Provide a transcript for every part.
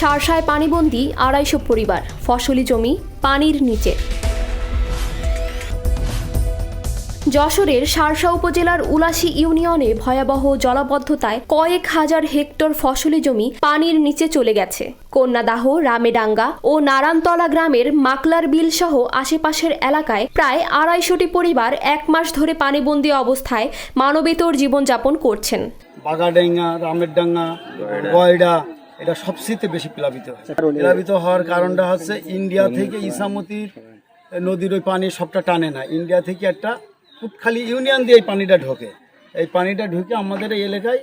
সারসায় পানিবন্দী আড়াইশো পরিবার, ফসলি জমি, পানির নিচে। যশোরের সারসা উপজেলার উলাসী ইউনিয়নে ভয়াবহ জলাবদ্ধতায় কয়েক হাজার হেক্টর ফসলি জমি পানির নিচে চলে গেছে। কন্যাদাহ, রামেডাঙ্গা ও নারায়ণতলা গ্রামের মাকলার বিল সহ আশেপাশের এলাকায় প্রায় আড়াইশোটি পরিবার এক মাস ধরে পানিবন্দী অবস্থায় মানবেতর জীবনযাপন করছেন। বাগাডাঙ্গা রামের ডাঙ্গা গয়ডা এটা সবচেয়ে বেশি প্লাবিত হয় প্লাবিত হওয়ার কারণটা হচ্ছে ইন্ডিয়া থেকে ইসামতির নদীর ওই পানি সবটা টানে না। ইন্ডিয়া থেকে একটা কুটখালি ইউনিয়ন দিয়ে এই পানিটা ঢোকে। এই পানিটা ঢুকে আমাদের এই এলাকায়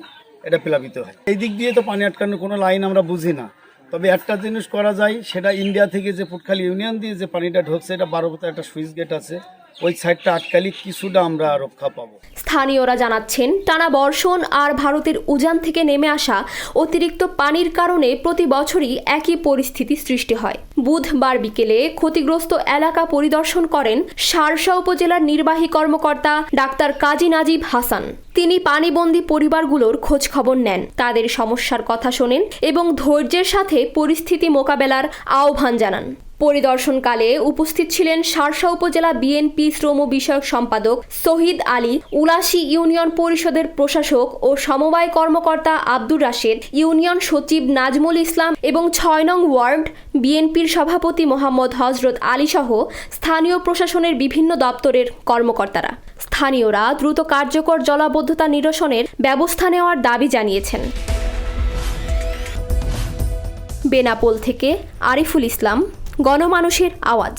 এটা প্লাবিত হয়। এই দিক দিয়ে তো পানি আটকানোর কোনো লাইন আমরা বুঝি না। তবে একটা জিনিস করা যায় সেটা ইন্ডিয়া থেকে যে পুটখালি ইউনিয়ন দিয়ে যে পানিটা ঢুকছে এটা বারোপতে একটা সুইচ গেট আছে। ওই সাইডটা আটকালি কিছুটা আমরা রক্ষা পাবো। স্থানীয়রা জানাচ্ছেন, টানা বর্ষণ আর ভারতের উজান থেকে নেমে আসা অতিরিক্ত পানির কারণে প্রতি বছরই একই পরিস্থিতি সৃষ্টি হয়। বুধবার বিকেলে ক্ষতিগ্রস্ত এলাকা পরিদর্শন করেন সারসা উপজেলার নির্বাহী কর্মকর্তা ডাক্তার কাজী নাজিব হাসান। তিনি পানিবন্দী পরিবারগুলোর খোঁজ খবর নেন। তাদের সমস্যার কথা শোনেন এবং ধৈর্যের সাথে পরিস্থিতি মোকাবেলার আহ্বান জানান। পরিদর্শনকালে উপস্থিত ছিলেন সারসা উপজেলা বিএনপি শ্রম বিষয়ক সম্পাদক শহীদ আলী, উলাসী ইউনিয়ন পরিষদের প্রশাসক ও সমবায় কর্মকর্তা আব্দুর রাশেদ, ইউনিয়ন সচিব নাজমুল ইসলাম এবং ছয় নং ওয়ার্ড বিএনপির সভাপতি মোহাম্মদ হজরত আলী সহ স্থানীয় প্রশাসনের বিভিন্ন দপ্তরের কর্মকর্তারা। স্থানীয়রা দ্রুত কার্যকর জলাবদ্ধতা নিরসনের ব্যবস্থা নেওয়ার দাবি জানিয়েছেন। বেনাপোল থেকে আরিফুল ইসলাম, গণমানুষের আওয়াজ।